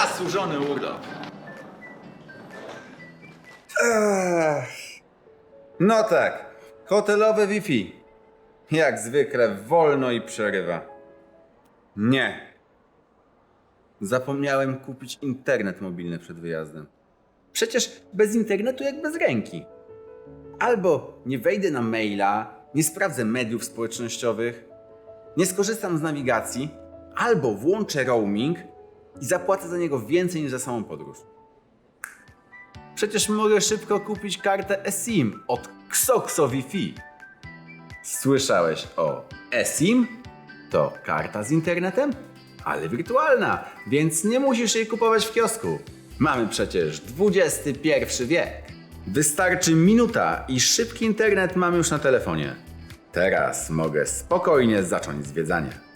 Zasłużony urlop. No tak, hotelowe Wi-Fi. Jak zwykle wolno i przerywa. Nie. Zapomniałem kupić internet mobilny przed wyjazdem. Przecież bez internetu jak bez ręki. Albo nie wejdę na maila, nie sprawdzę mediów społecznościowych, nie skorzystam z nawigacji, albo włączę roaming i zapłacę za niego więcej niż za samą podróż. Przecież mogę szybko kupić kartę eSIM od Xoxo Wi-Fi. Słyszałeś o eSIM? To karta z internetem, ale wirtualna, więc nie musisz jej kupować w kiosku. Mamy przecież XXI wiek. Wystarczy minuta i szybki internet mam już na telefonie. Teraz mogę spokojnie zacząć zwiedzanie.